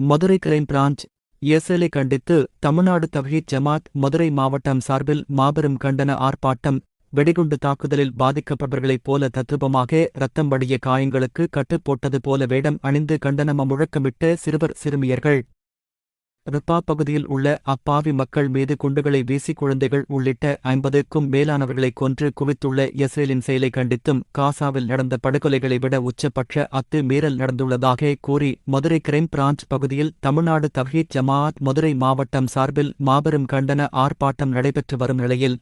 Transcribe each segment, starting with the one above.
Madurai crime branch SLI கண்டித்து தமிழ்நாடு தவஹீத் ஜமாத் மதுரை மாவட்டம் சார்பில் மாபெரும் கண்டன ஆர்ப்பாட்டம் வெடிகுண்டு தாக்குதலில் பாதிக்கப்பட்டவர்களைப் போல தத்ரூபமாக ரத்தம் வடிய காயங்களுக்கு கட்டுப் போட்டது போல வேடம் அணிந்து கண்டனம முழக்கமிட்ட சிறுவர் சிறுமியர்கள் ரிப்பா பகுதியில் உள்ள அப்பாவி மக்கள் மீது குண்டுகளை வீசி குழந்தைகள் உள்ளிட்ட ஐம்பதுக்கும் மேலானவர்களை கொன்று குவித்துள்ள இஸ்ரேலின் செயலை கண்டித்தும் காசாவில் நடந்த படுகொலைகளை விட உச்சபட்ச அத்து மீறல் நடந்துள்ளதாக கூறி மதுரை கிரைம் பிரான்ச் பகுதியில் தமிழ்நாடு தவ்ஹீத் ஜமாஅத் மதுரை மாவட்டம் சார்பில் மாபெரும் கண்டன ஆர்ப்பாட்டம் நடைபெற்று வரும் நிலையில்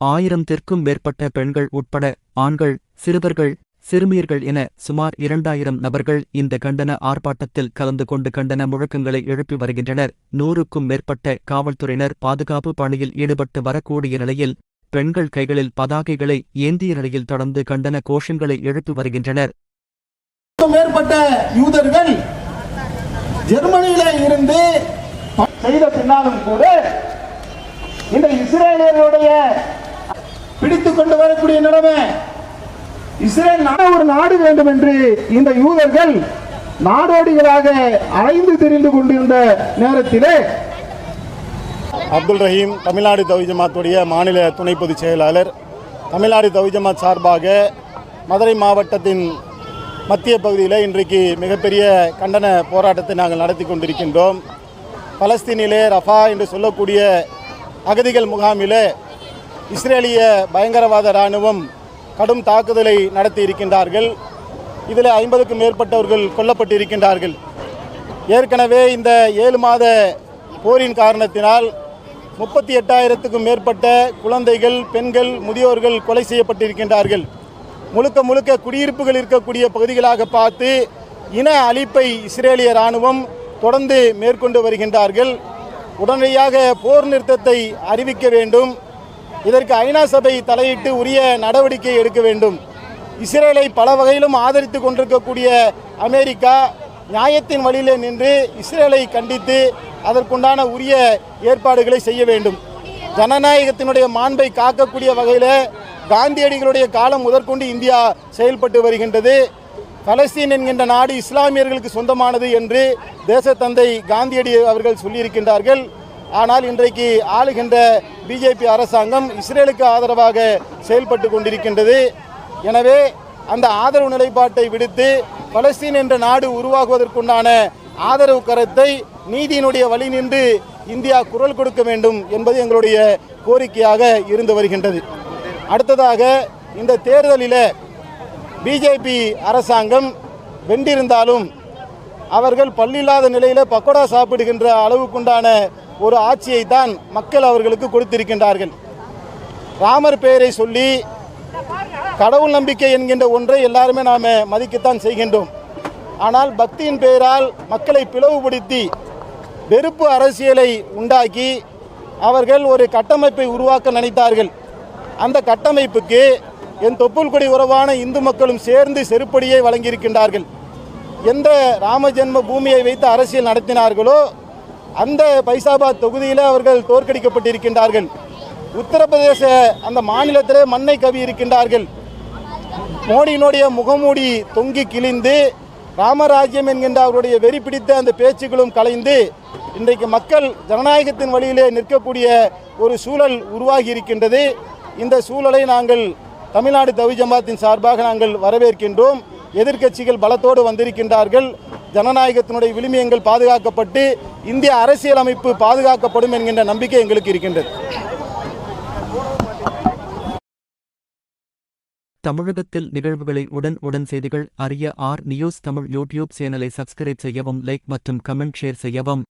ஆயிரத்திற்கும் மேற்பட்ட பெண்கள் உட்பட ஆண்கள் சிறுவர்கள் சிறுமியர்கள் என சுமார் இரண்டாயிரம் நபர்கள் இந்த கண்டன ஆர்ப்பாட்டத்தில் கலந்து கொண்டு கண்டன முழக்கங்களை எழுப்பி வருகின்றனர். நூறுக்கும் மேற்பட்ட காவல்துறையினர் பாதுகாப்பு பணியில் ஈடுபட்டு வரக்கூடிய நிலையில் பெண்கள் கைகளில் பதாகைகளை ஏந்திய நிலையில் தொடர்ந்து கண்டன கோஷங்களை எழுப்பி வருகின்றனர். மேற்பட்ட யூதர்கள் ஜெர்மனியில இருந்து செய்த பின்னாலும் கூட இந்த இஸ்ரேலியர்களுடைய பிடித்துக் கொண்டு வரக்கூடிய நிலைமை இஸ்ரேல் ஒரு நாடு வேண்டும் என்று இந்த யூதர்கள் நாடோடிகளாக அலைந்து திரிந்து கொண்டிருந்த நேரத்திலே அப்துல் ரஹீம் தமிழ்நாடு தௌஜமாத்துடைய மாநில துணை பொதுச் செயலாளர் தமிழ்நாடு தவி சார்பாக மதுரை மாவட்டத்தின் மத்திய பகுதியில் இன்றைக்கு மிகப்பெரிய கண்டன போராட்டத்தை நாங்கள் நடத்தி கொண்டிருக்கின்றோம். பலஸ்தீனிலே ரஃபா என்று சொல்லக்கூடிய அகதிகள் முகாமிலே இஸ்ரேலிய பயங்கரவாத இராணுவம் கடும் தாக்குதலை நடத்தி இருக்கின்றார்கள் இதில் ஐம்பதுக்கும் மேற்பட்டவர்கள் கொல்லப்பட்டிருக்கின்றார்கள். ஏற்கனவே இந்த ஏழு மாத போரின் காரணத்தினால் முப்பத்தி எட்டாயிரத்துக்கும் மேற்பட்ட குழந்தைகள் பெண்கள் முதியோர்கள் கொலை செய்யப்பட்டிருக்கின்றார்கள். முழுக்க முழுக்க குடியிருப்புகள் இருக்கக்கூடிய பகுதிகளாக பார்த்து இன அழிப்பை இஸ்ரேலிய இராணுவம் தொடர்ந்து மேற்கொண்டு வருகின்றார்கள். உடனடியாக போர் நிறுத்தத்தை அறிவிக்க வேண்டும். இதற்கு ஐநா சபை தலையிட்டு உரிய நடவடிக்கை எடுக்க வேண்டும். இஸ்ரேலை பல வகையிலும் ஆதரித்து கொண்டிருக்கக்கூடிய அமெரிக்கா நியாயத்தின் வழியிலே நின்று இஸ்ரேலை கண்டித்து அதற்குண்டான உரிய ஏற்பாடுகளை செய்ய வேண்டும். ஜனநாயகத்தினுடைய மாண்பை காக்கக்கூடிய வகையில் காந்தியடிகளுடைய காலம் முதற்கொண்டு இந்தியா செயல்பட்டு வருகின்றது. பலஸ்தீன் என்கின்ற நாடு இஸ்லாமியர்களுக்கு சொந்தமானது என்று தேசத்தந்தை காந்தியடி அவர்கள் சொல்லியிருக்கின்றார்கள். ஆனால் இன்றைக்கு ஆளுகின்ற பிஜேபி அரசாங்கம் இஸ்ரேலுக்கு ஆதரவாக செயல்பட்டு கொண்டிருக்கின்றது. எனவே அந்த ஆதரவு நிலைப்பாட்டை விடுத்து பலஸ்தீன் என்ற நாடு உருவாகுவதற்குண்டான ஆதரவு கருத்தை நீதியினுடைய வழி நின்று இந்தியா குரல் கொடுக்க வேண்டும் என்பது எங்களுடைய கோரிக்கையாக இருந்து வருகின்றது. அடுத்ததாக இந்த தேர்தலில் பிஜேபி அரசாங்கம் வென்றிருந்தாலும் அவர்கள் பல்லில்லாத நிலையில் பக்கோடா சாப்பிடுகின்ற அளவுக்குண்டான ஒரு ஆட்சியை தான் மக்கள் அவர்களுக்கு கொடுத்திருக்கின்றார்கள். ராமர் பெயரை சொல்லி கடவுள் நம்பிக்கை என்கின்ற ஒன்றை எல்லாருமே நாம் மதிக்கத்தான் செய்கின்றோம். ஆனால் பக்தியின் பெயரால் மக்களை பிளவுபடுத்தி வெறுப்பு அரசியலை உண்டாக்கி அவர்கள் ஒரு கட்டமைப்பை உருவாக்க நினைத்தார்கள். அந்த கட்டமைப்புக்கு என் தொப்புள்கொடி உறவான இந்து மக்களும் சேர்ந்து செருப்படியை வழங்கியிருக்கின்றார்கள். எந்த ராம ஜென்ம பூமியை வைத்து அரசியல் நடத்தினார்களோ அந்த பைசாபாத் தொகுதியில் அவர்கள் தோற்கடிக்கப்பட்டிருக்கின்றார்கள். உத்தரப்பிரதேச அந்த மாநிலத்திலே மண்ணை கவி இருக்கின்றார்கள். மோடியினுடைய முகமூடி தொங்கி கிழிந்து ராமராஜ்யம் என்கின்ற அவருடைய வெறி பிடித்த அந்த பேச்சுக்களும் கலைந்து இன்றைக்கு மக்கள் ஜனநாயகத்தின் வழியிலே நிற்கக்கூடிய ஒரு சூழல் உருவாகி இருக்கின்றது. இந்த சூழலை நாங்கள் தமிழ்நாடு தவி ஜமாத்தின் சார்பாக நாங்கள் வரவேற்கின்றோம். எதிர்க்கட்சிகள் பலத்தோடு வந்திருக்கின்றார்கள். ஜனநாயகத்தினுடைய விளிமியங்கள் பாதுகாக்கப்பட்டு இந்திய அரசியலமைப்பு பாதுகாக்கப்படும் என்கின்ற நம்பிக்கை எங்களுக்கு இருக்கின்றது. தமிழகத்தில் நிகழ்வுகளை உடன் உடன் செய்திகள் அறிய ஆர் நியூஸ் தமிழ் யூடியூப் சேனலை சப்ஸ்கிரைப் செய்யவும் லைக் மற்றும் கமெண்ட் ஷேர் செய்யவும்.